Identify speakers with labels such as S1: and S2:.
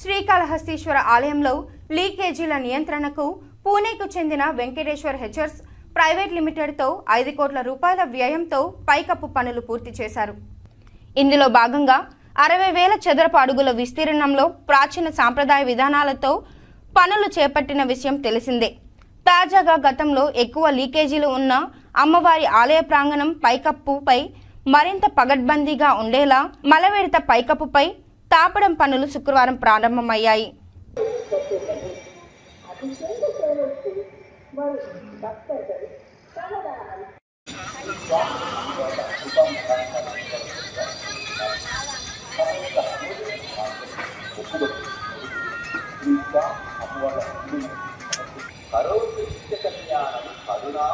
S1: శ్రీకాళహస్తీశ్వర ఆలయంలో లీకేజీల నియంత్రణకు పూణేకు చెందిన వెంకటేశ్వర్ హెచర్స్ ప్రైవేట్ లిమిటెడ్తో ఐదు కోట్ల రూపాయల వ్యయంతో పైకప్పు పనులు పూర్తి చేశారు. ఇందులో భాగంగా అరవై వేల చదరపు అడుగుల విస్తీర్ణంలో ప్రాచీన సాంప్రదాయ విధానాలతో పనులు చేపట్టిన విషయం తెలిసిందే. తాజాగా గతంలో ఎక్కువ లీకేజీలు ఉన్న అమ్మవారి ఆలయ ప్రాంగణం పైకప్పుపై మరింత పగడ్బందీగా ఉండేలా మలవిడత పైకప్పుపై తాపడం పనులు శుక్రవారం ప్రారంభమయ్యాయి
S2: కరుణా